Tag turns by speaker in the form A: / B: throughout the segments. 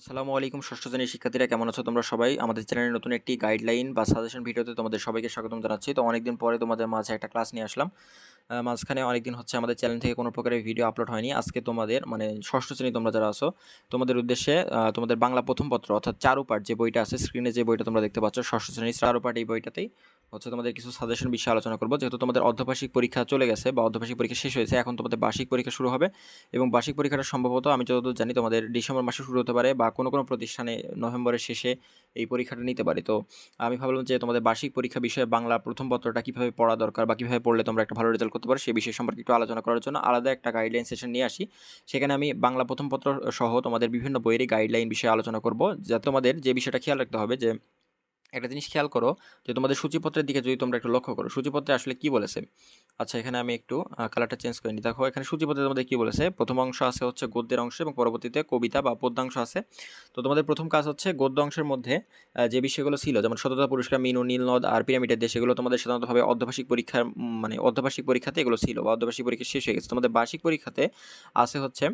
A: আসসালামু আলাইকুম, ষষ্ঠ শ্রেণির শিক্ষার্থীরা কেমন আছো তোমরা সবাই? আমাদের চ্যানেলে নতুন একটি গাইডলাইন বা সাজেশন ভিডিওতে তোমাদের সবাইকে স্বাগতম জানাচ্ছি। তো অনেকদিন পরে তোমাদের মাঝে একটা ক্লাস নিয়ে আসলাম। মাঝখানে অনেকদিন হচ্ছে আমাদের চ্যানেল থেকে কোনো প্রকারের ভিডিও আপলোড হয়নি। আজকে তোমাদের মানে ষষ্ঠ শ্রেণি তোমরা যারা আছো, তোমাদের উদ্দেশ্যে তোমাদের বাংলা প্রথম পত্র অর্থাৎ চারু পাঠ যে বইটা আছে স্ক্রিনে যে বইটা তোমরা দেখতে পাচ্ছ, ষষ্ঠ শ্রেণির চারু পাঠ এই বইটাতেই হচ্ছে তোমাদের কিছু সাজেশন বিষয়ে আলোচনা করব। যেহেতু তোমাদের অর্ধবার্ষিক পরীক্ষা চলে গেছে বা অর্ধবার্ষিক পরীক্ষা শেষ হয়েছে, এখন তোমাদের বার্ষিক পরীক্ষা শুরু হবে এবং বার্ষিক পরীক্ষাটা সম্ভবত আমি যতদূর জানি তোমাদের ডিসেম্বর মাসে শুরু হতে পারে বা কোনো কোনো প্রতিষ্ঠানে নভেম্বরের শেষে এই পরীক্ষাটা নিতে পারে। তো আমি ভাবলাম যে তোমাদের বার্ষিক পরীক্ষা বিষয়ে বাংলা প্রথম পত্রটা কীভাবে পড়া দরকার বা কীভাবে পড়লে তোমরা একটা ভালো রেজাল্ট করতে পারো সেই বিষয় সম্পর্কে একটু আলোচনা করার জন্য আলাদা একটা গাইডলাইন সেশন নিয়ে আসি। সেখানে আমি বাংলা প্রথম পত্র সহ তোমাদের বিভিন্ন বইয়েরই গাইডলাইন বিষয়ে আলোচনা করব। যা তোমাদের যে বিষয়টা খেয়াল রাখতে হবে যে একটা জিনিস খেয়াল করো যে তোমাদের সূচিপত্রের দিকে যদি তোমরা একটু লক্ষ্য করো, সূচিপত্রে আসলে কি বলেছে? আচ্ছা এখানে আমি একটু কালারটা চেঞ্জ করে নিই। দেখো, এখানে সূচিপত্রে তোমাদের কি বলেছে? প্রথম অংশ আছে হচ্ছে গদ্যের অংশ এবং পরবর্তীতে কবিতা বা পদ্যাংশ আছে। তো তোমাদের প্রথম কাজ হচ্ছে গদ্য অংশের মধ্যে যে বিষয়গুলো ছিল, যেমন সততা পুরস্কার, মিনু নীলনদ আর পিরামিডের দেশ, এগুলো তোমাদের সাধারণতভাবে অর্ধবার্ষিক পরীক্ষার মানে অর্ধবার্ষিক পরীক্ষাতে এগুলো ছিল বা অর্ধবার্ষিক পরীক্ষা শেষ হয়ে গেছে। তোমাদের বার্ষিক পরীক্ষাতে আছে হচ্ছে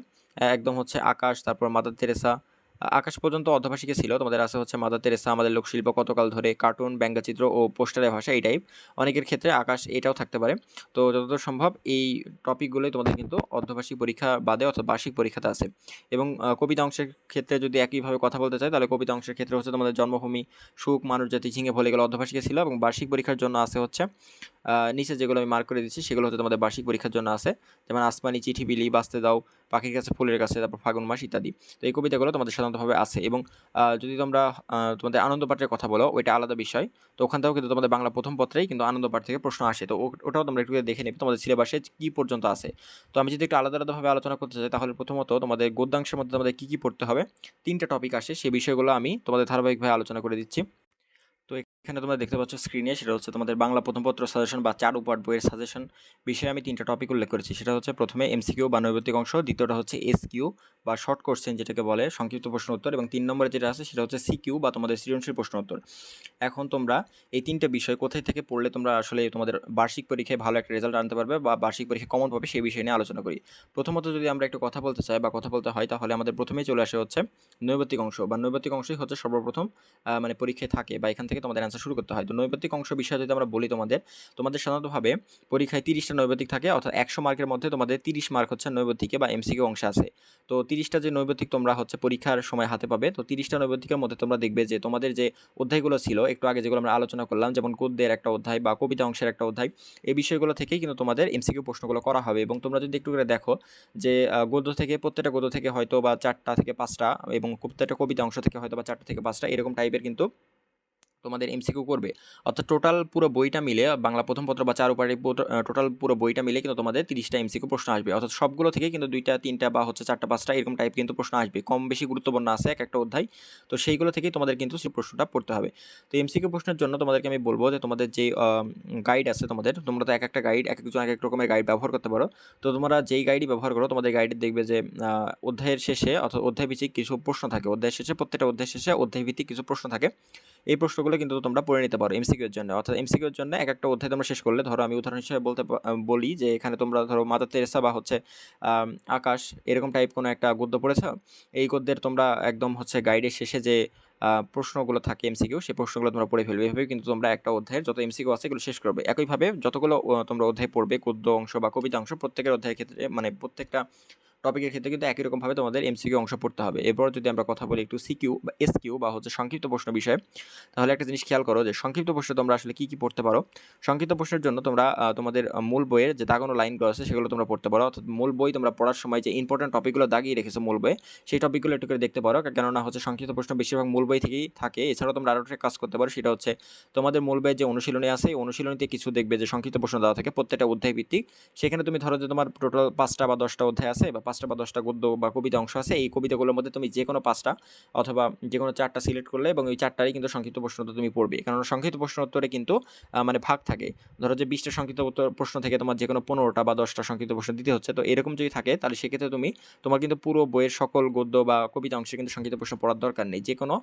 A: একদম হচ্ছে আকাশ, তারপর মাদার তেরেসা আকাশ পর্যন্ত অর্ধভাষিকে ছিল। তোমাদের আছে হচ্ছে মাদার তেরেসা, আমাদের লোকশিল্প কতকাল ধরে কার্টুন, ব্যঙ্গচিত্র ও পোস্টারের ভাষা এই টাইপ অনেকের ক্ষেত্রে আকাশ এটাও থাকতে পারে। তো যতদূর সম্ভব এই টপিকগুলোই তোমাদের কিন্তু অর্ধভাষিক পরীক্ষা বাদে অর্থাৎ বার্ষিক পরীক্ষাতে আছে। এবং কবিতা অংশের ক্ষেত্রে যদি একইভাবে কথা বলতে চাই, তাহলে কবিতা অংশের ক্ষেত্রে হচ্ছে তোমাদের জন্মভূমি, সুখ, মানুষ, জাতি, ঝিঙে ভলে গেলো অর্ধভাষিকে ছিল এবং বার্ষিক পরীক্ষার জন্য আছে হচ্ছে নিচে যেগুলো আমি মার্ক করে দিচ্ছি সেগুলো হচ্ছে তোমাদের বার্ষিক পরীক্ষার জন্য আছে। যেমন আসমানি চিঠি বিলি, বাঁচতে দাও, পাখির কাছে, ফুলের কাছে, তারপর ফাগুন মাস ইত্যাদি। তো এই কবিতাগুলো তোমাদের সাধারণতভাবে আছে এবং যদি তোমরা তোমাদের আনন্দ পাঠের কথা বলো, ওইটা আলাদা বিষয়। তো ওখান থেকেও কিন্তু তোমাদের বাংলা প্রথম পত্রেই কিন্তু আনন্দ পাঠ থেকে প্রশ্ন আসে। তো ওটাও তোমরা একটু দেখে নেবে, তোমাদের সিলেবাসে কী পর্যন্ত আছে। তো আমি যদি একটু আলাদা আলাদাভাবে আলোচনা করতে চাই, তাহলে প্রথমত তোমাদের গদ্যাংশের মধ্যে তোমাদের কী কী পড়তে হবে, তিনটা টপিক আসে সেই বিষয়গুলো আমি তোমাদের ধারাবাহিকভাবে আলোচনা করে দিচ্ছি। এখানে তোমরা দেখতে পাচ্ছ স্ক্রিনে সেটা হচ্ছে তোমাদের বাংলা প্রথম পত্র সাজেশন বা চার উপাট বইয়ের সাজেশন বিষয়ে আমি তিনটা টপিক উল্লেখ করেছি। সেটা হচ্ছে প্রথমে এমসিকিউ বা নৈবতিক অংশ, দ্বিতীয়টা হচ্ছে এসকিউ বা শর্ট কোশ্চেন যেটাকে বলে সংক্ষিপ্ত প্রশ্ন উত্তর এবং তিন নম্বরে যেটা আছে সেটা হচ্ছে সিকিউ বা তোমাদের সৃজনশীল প্রশ্ন উত্তর। এখন তোমরা এই তিনটে বিষয় কোথায় থেকে পড়লে তোমরা আসলে তোমাদের বার্ষিক পরীক্ষায় ভালো একটা রেজাল্ট আনতে পারবে বা বার্ষিক পরীক্ষায় কমন পাবে সেই বিষয় নিয়ে আলোচনা করি। প্রথমত যদি আমরা একটু কথা বলতে চাই বা কথা বলতে হয়, তাহলে আমাদের প্রথমেই চলে আসে হচ্ছে নৈবতিক অংশ। বা নৈবতিক অংশই হচ্ছে সর্বপ্রথম মানে পরীক্ষায় থাকে বা এখান থেকে তোমাদের অ্যান্সার শুরু করতে হয়। তো নৈবতিক অংশ বিষয়ে যদি আমরা বলি তোমাদের তোমাদের সাধারণতভাবে পরীক্ষায় তিরিশটা নৈবতিক থাকে, অর্থাৎ একশো মার্কের মধ্যে তোমাদের তিরিশ মার্ক হচ্ছে নৈবতিকে বা এমসিকিউ অংশে আছে। তো তিরিশটা যে নৈবতিক তোমরা হচ্ছে পরীক্ষার সময় হাতে পাবে, তো তিরিশটা নৈবতিকের মধ্যে তোমরা দেখবে যে তোমাদের যে অধ্যায়গুলো ছিল, একটু আগে যেগুলো আমরা আলোচনা করলাম, যেমন গদ্যের একটা অধ্যায় বা কবিতা অংশের একটা অধ্যায় এই বিষয়গুলো থেকেই কিন্তু তোমাদের এমসিকিউ প্রশ্নগুলো করা হবে এবং তোমরা যদি একটু করে দেখো যে গদ্য থেকে, প্রত্যেকটা গদ্য থেকে হয়তো বা চারটা থেকে পাঁচটা এবং প্রত্যেকটা কবিতা অংশ থেকে হয়তো বা চারটা থেকে পাঁচটা এরকম টাইপের কিন্তু তোমাদের এমসিকিউ করবে। অর্থাৎ টোটাল পুরো বইটা মিলে, বাংলা প্রথম পত্র বা চার উপারি টোটাল পুরো বইটা মিলে কিন্তু তোমাদের তিরিশটা এমসিকিউ প্রশ্ন আসবে। অর্থাৎ সবগুলো থেকে কিন্তু দুইটা, তিনটা বা হচ্ছে চারটা, পাঁচটা এরকম টাইপ কিন্তু প্রশ্ন আসবে। কম বেশি গুরুত্বপূর্ণ আছে এক একটা অধ্যায়। তো সেইগুলো থেকেই তোমাদের কিন্তু সেই প্রশ্নটা পড়তে হবে। তো এমসিকিউ প্রশ্নের জন্য তোমাদেরকে আমি বলব যে তোমাদের যে গাইড আছে তোমাদের, তোমরা তো এক একটা গাইড এক একজন এক এক রকমের গাইড ব্যবহার করতে পারো। তো তোমরা যেই গাইডই ব্যবহার করো, তোমাদের গাইডে দেখবে যে অধ্যায়ের শেষে অর্থাৎ অধ্যায় ভিত্তিক কিছু প্রশ্ন থাকে। অধ্যায়ের শেষে প্রত্যেকটা অধ্যায়ের শেষে অধ্যায় ভিত্তিক কিছু প্রশ্ন থাকে। এই প্রশ্নগুলো কিন্তু তোমরা পড়ে নিতে পারো এমসিকিউর জন্য। অর্থাৎ এমসিকিউর জন্য এক একটা অধ্যায় তোমরা শেষ করলে, ধরো আমি উদাহরণ হিসেবে বলতে বলি যে এখানে তোমরা ধরো মাদার তেরেসা বা হচ্ছে আকাশ এরকম টাইপ কোনো একটা গদ্য পড়েছ? এই গদ্যের তোমরা একদম হচ্ছে গাইডের শেষে যে প্রশ্নগুলো থাকে এমসিকিউ সেই প্রশ্নগুলো তোমরা পড়ে ফেলবে। এভাবে কিন্তু তোমরা একটা অধ্যায়ের যত এমসিকিউ আছে এগুলো শেষ করবে। একইভাবে যতগুলো তোমরা অধ্যায় পড়বে, গদ্য অংশ বা কবিতা অংশ প্রত্যেকের অধ্যায়ের ক্ষেত্রে মানে প্রত্যেকটা টপিকের ক্ষেত্রে কিন্তু একই রকমভাবে তোমাদের এমসিকিউ অংশ পড়তে হবে। এরপর যদি আমরা কথা বলি একটু সিকিউ বা এসকিউ বা হচ্ছে সংক্ষিপ্ত প্রশ্ন বিষয়ে, তাহলে একটা জিনিস খেয়াল করো যে সংক্ষিপ্ত প্রশ্ন তোমরা আসলে কী কী পড়তে পারো? সংক্ষিপ্ত প্রশ্নের জন্য তোমরা তোমাদের মূল বইয়ের যে দাগানো লাইনগুলো আছে সেগুলো তোমরা পড়তে পারো। অর্থাৎ মূল বই তোমরা পড়ার সময় যে ইম্পর্টেন্ট টপিকগুলো দাগিয়ে রেখেছো মূল বইয়ে, সেই টপিকগুলো একটু করে দেখতে পারো। কেননা হচ্ছে সংক্ষিপ্ত প্রশ্ন বেশিরভাগ মূল বই থেকেই থাকে। এছাড়াও তোমরা আরও একটা কাজ করতে পারো, সেটা হচ্ছে তোমাদের মূল বইয়ের যে অনুশীলনী আছে, এই অনুশীলনীতে কিছু দেখবে যে সংক্ষিপ্ত প্রশ্ন দেওয়া থাকে প্রত্যেকটা অধ্যায় ভিত্তিক সেখানে তুমি ধরো যে তোমার টোটাল পাঁচটা বা দশটা অধ্যায় আছে বা পাঁচটা বা দশটা গদ্য বা কবিতা অংশ আছে, এই কবিতাগুলোর মধ্যে তুমি যে কোনো পাঁচটা অথবা যে কোনো চারটা সিলেক্ট করলে এবং ওই চারটারই কিন্তু সংক্ষিপ্ত প্রশ্ন উত্তর তুমি পড়বে। কারণ সংক্ষিপ্ত প্রশ্ন উত্তরে কিন্তু মানে ভাগ থাকে। ধরো যে বিশটা সংক্ষিপ্ত উত্তর প্রশ্ন থেকে তোমার যে কোনো পনেরোটা বা দশটা সংক্ষিপ্ত প্রশ্ন দিতে হচ্ছে, তো এরকম যদি থাকে তাহলে সেক্ষেত্রে তুমি, তোমার কিন্তু পুরো বইয়ের সকল গদ্য বা কবিতা অংশে কিন্তু সংক্ষিপ্ত প্রশ্ন পড়ার দরকার নেই। যে কোনো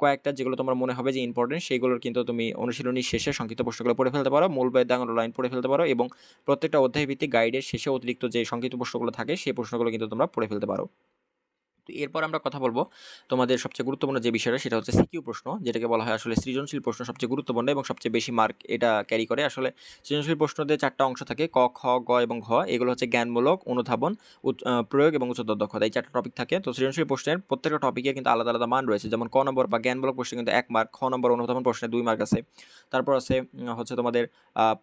A: কয়েকটা যেগুলো তোমার মনে হবে যে ইম্পর্টেন্ট সেইগুলোর কিন্তু তুমি অনুশীলনী শেষে সংক্ষিপ্ত প্রশ্নগুলো পড়ে ফেলতে পারো, মূল বইয়ের দাগানো লাইন পড়ে ফেলতে পারো এবং প্রত্যেকটা অধ্যায় ভিত্তিক গাইডের শেষে অতিরিক্ত যে সংক্ষিপ্ত প্রশ্নগুলো থাকে, সেই প্রশ্নগুলো কিন্তু তোমরা পড়ে ফেলতে পারো। তো এরপর আমরা কথা বলব তোমাদের সবচেয়ে গুরুত্বপূর্ণ যে বিষয়টা, সেটা হচ্ছে সিকিউ প্রশ্ন, যেটাকে বলা হয় আসলে সৃজনশীল প্রশ্ন সবচেয়ে গুরুত্বপূর্ণ এবং সবচেয়ে বেশি মার্ক এটা ক্যারি করে। আসলে সৃজনশীল প্রশ্নতে চারটা অংশ থাকে, ক, খ, গ এবং ঘ। এগুলো হচ্ছে জ্ঞানমূলক, অনুধাবন প্রয়োগ এবং উচ্চতর দক্ষতা, এই চারটা টপিক থাকে। তো সৃজনশীল প্রশ্নের প্রত্যেকটা টপিকে কিন্তু আলাদা আলাদা মান রয়েছে। যেমন ক নম্বর বা জ্ঞানমূলক প্রশ্নে কিন্তু এক মার্ক, খ নম্বর অনুধাবন প্রশ্নে দুই মার্ক আছে। তারপর আছে হচ্ছে তোমাদের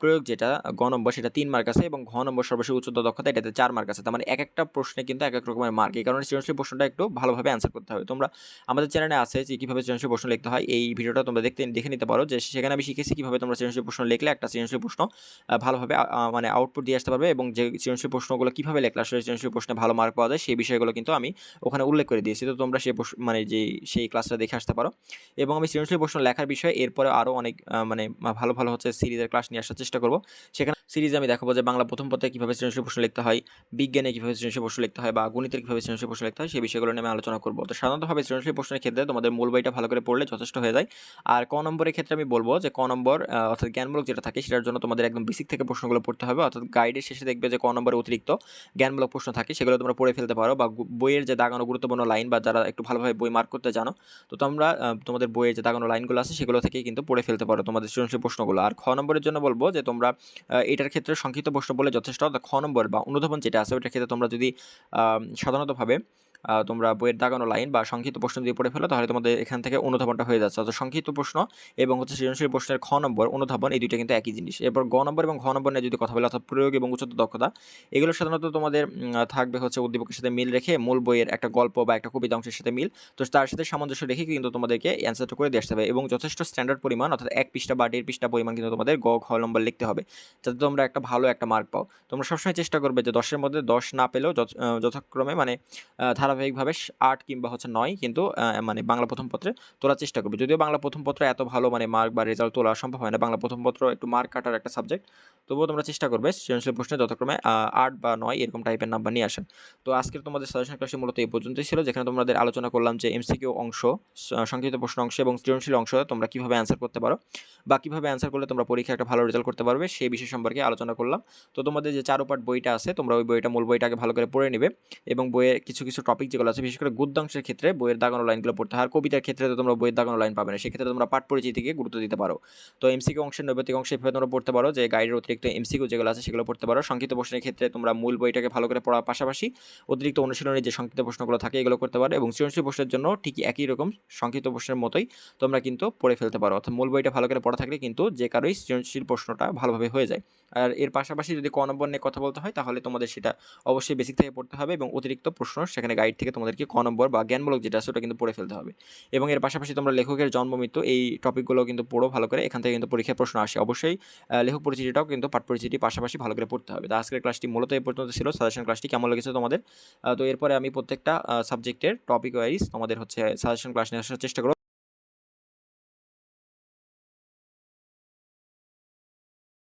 A: প্রয়োগ যেটা, গ নম্বর সেটা তিন মার্ক আছে এবং ঘ নম্বর সর্বশেষ উচ্চতর দক্ষতা এটাতে চার মার্ক আছে। তার মানে এক একটা প্রশ্নে কিন্তু এক এক রকমের মার্ক। এই কারণে সৃজনশীল প্রশ্নটা একটু ভালোভাবে অ্যান্সার করতে হবে। তোমরা আমাদের চ্যানেলে আছে যে কীভাবে সৃজনশীল প্রশ্ন লিখতে হয়, এই ভিডিওটা তোমরা দেখতে, দেখে নিতে পারো যে সেখানে আমি শিখেছি কীভাবে তোমরা সৃজনশীল প্রশ্ন লিখলে একটা সৃজনশীল প্রশ্ন ভালোভাবে মানে আউটপুট দিয়ে আসতে পারবে এবং যে সৃজনশীল প্রশ্নগুলো কীভাবে লেখলে আসলে সৃজনশীল প্রশ্নে ভালো মার্ক পাওয়া যায়, সেই বিষয়গুলো কিন্তু আমি ওখানে উল্লেখ করে দিয়েছি। তো তোমরা সেই মানে যে সেই ক্লাসটা দেখে আসতে পারো। এবং আমি সৃজনশীল প্রশ্ন লেখার বিষয়ে এরপরে আরও অনেক মানে ভালো ভালো হচ্ছে সিরিজের ক্লাস নিয়ে আসার চেষ্টা করব। সেখানে সিরিজে আমি দেখাবো যে বাংলা প্রথম পথে কীভাবে সৃজনশীল প্রশ্ন লিখতে হয়, বিজ্ঞানে কীভাবে সৃজনশীল প্রশ্ন লিখতে হয় বা গণিতের কীভাবে সৃজনশীল প্রশ্ন লিখতে হয়, সেই বিষয়গুলো নিয়ে আমি আলোচনা করব। তো সাধারণতভাবে সৃজনশীল প্রশ্নের ক্ষেত্রে তোমাদের মূল বইটা ভালো করে পড়লে যথেষ্ট হয়ে যায়। আর ক নম্বরের ক্ষেত্রে আমি বলব যে, ক নম্বর অর্থাৎ জ্ঞানমূলক যেটা থাকে সেটার জন্য তোমাদের একদম বেসিক থেকে প্রশ্নগুলো পড়তে হবে। অর্থাৎ গাইডের শেষে দেখবে যে, ক নম্বরে অতিরিক্ত জ্ঞানমূলক প্রশ্ন থাকে, সেগুলো তোমরা পড়ে ফেলতে পারো বা বইয়ের যে দাগানো গুরুত্বপূর্ণ লাইন বা যারা একটু ভালোভাবে বই মার্ক করতে জানো, তো তোমরা তোমাদের বইয়ের যে দাগানো লাইনগুলো আছে সেগুলো থেকেই কিন্তু পড়ে ফেলতে পারো তোমাদের সৃজনশীল প্রশ্নগুলো। আর খ নম্বরের জন্য বলব যে, তোমরা এটার ক্ষেত্রে সংক্ষিপ্ত প্রশ্ন বলে যথেষ্ট। অর্থাৎ খ নম্বর বা অনুধাবন যেটা আছে ওটার ক্ষেত্রে তোমরা যদি সাধারণতভাবে তোমরা বইয়ের দাগানো লাইন বা সংক্ষিপ্ত প্রশ্ন দিয়ে পড়ে ফেলো, তাহলে তোমাদের এখান থেকে অনুধাবনটা হয়ে যাচ্ছে। অর্থাৎ সংক্ষিপ্ত প্রশ্ন এবং হচ্ছে সৃজনশীল প্রশ্নের খ নম্বর, অনুধাবন, এই দুইটা কিন্তু একই জিনিস। এরপর গ নম্বর এবং ঘ নম্বর নিয়ে যদি কথা বলি, অর্থাৎ প্রয়োগ এবং উচ্চতর দক্ষতা, এগুলো সাধারণত তোমাদের থাকবে হচ্ছে উদ্দীপকের সাথে মিল রেখে মূল বইয়ের একটা গল্প বা একটা কবিতা অংশের সাথে মিল। তো তার সাথে সামঞ্জস্য রেখে কিন্তু তোমাদেরকে অ্যান্সারটা করে দিয়ে হবে এবং যথেষ্ট স্ট্যান্ডার্ড পরিমাণ, অর্থাৎ এক পৃষ্ঠা বা দেড় পৃষ্ঠা পরিমাণ কিন্তু তোমাদের গ, ঘ নম্বর লিখতে হবে। যাতে তোমরা একটা ভালো একটা মার্ক পাও। তোমরা সবসময় চেষ্টা করবে যে দশের মধ্যে দশ না পেলেও যথ- যথাক্রমে মানে ধারাবাহিকভাবে আট কিংবা হচ্ছে নয় কিন্তু মানে বাংলা প্রথম পত্রে তোলার চেষ্টা করবে। যদিও বাংলা প্রথম পত্র এত ভালো মানে মার্ক বা রেজাল্ট তোলা সম্ভব হয় না, বাংলা প্রথম পত্র একটু মার্ক কাটার একটা সাবজেক্ট তবুও তোমরা চেষ্টা করবে সৃজনশীল প্রশ্নে যথাক্রমে আট বা নয় এরকম টাইপের নাম্বার নিয়ে আসেন তো আজকের তোমাদের সাজেশন ক্লাসে মূলত এই পর্যন্তই ছিল, যেখানে তোমাদের আলোচনা করলাম যে এমসিকিউ অংশ সংক্ষিপ্ত প্রশ্ন অংশ এবং সৃজনশীল অংশ তোমরা কীভাবে অ্যান্সার করতে পারো। বা কীভাবে অ্যান্সার করলে তোমরা পরীক্ষায় একটা ভালো রেজাল্ট করতে পারবে, সেই বিষয় সম্পর্কে আলোচনা করলাম। তো তোমাদের যে চারু বইটা আছে, তোমরা ওই বইটা, মূল বইটাকে ভালো করে পড়ে নেবে এবং বইয়ের কিছু কিছু টপিক যেগুলো আছে, বিশেষ করে গুদ্ধাংশের ক্ষেত্রে বইয়ের দাগানো লাইনগুলো পড়তে হয়। আর কবিতার ক্ষেত্রে তো তোমরা বইয়ের দাগানো লাইন পাবে না, সেক্ষেত্রে তোমরা পাঠ পরিচিতিকে গুরুত্ব দিতে পারো। তো এমসিকিউ অংশের নৈবেতিক অংশে এভাবে তোমরা পড়তে পারো, যে গাইডের অতিরিক্ত এমসিকিউ যেগুলো আছে, সেগুলো পড়তে পারো। সংক্ষিপ্ত প্রশ্নের ক্ষেত্রে তোমরা মূল বইটাকে ভালো করে পড়ার পাশাপাশি অতিরিক্ত অনুশীলনের যে সংক্ষিপ্ত প্রশ্নগুলো থাকে, এগুলো করতে পারো এবং সৃজনশীল প্রশ্নের জন্য ঠিক একই রকম সংক্ষিপ্ত প্রশ্নের মতোই তোমরা কিন্তু পড়ে ফেলতে পারো। অর্থাৎ মূল বইটা ভালো করে পড়া থাকলে কিন্তু যে কারোই সৃজনশীল প্রশ্নটা ভালোভাবে হয়ে যায়। আর এর পাশাপাশি যদি ক নম্বর নিয়ে কথা বলতে হয়, তাহলে তোমাদের সেটা অবশ্যই বেসিক থেকে পড়তে হবে এবং অতিরিক্ত প্রশ্ন সেখানে গাইড থেকে তোমাদেরকে ক নম্বর বা জ্ঞানমূলক যেটা আছে ওটা কিন্তু পড়ে ফেলতে হবে। এবং এর পাশাপাশি তোমরা লেখকের জন্ম, মৃত্যু এই টপিকগুলো কিন্তু পড়ো ভালো করে। এখান থেকে কিন্তু পরীক্ষায় প্রশ্ন আসে অবশ্যই। লেখক পরিচিতিটাও কিন্তু পাঠ পরিচিতি পাশাপাশি ভালো করে পড়তে হবে। তো আজকের ক্লাসটি মূলত এই পর্যন্ত ছিল। সাজেশন ক্লাসটি কেমন লেগেছে তোমাদের? তো এরপরে আমি প্রত্যেকটা সাবজেক্টের টপিক ওয়াইজ তোমাদের হচ্ছে সাজেশন ক্লাস নিয়ে আসার চেষ্টা করব।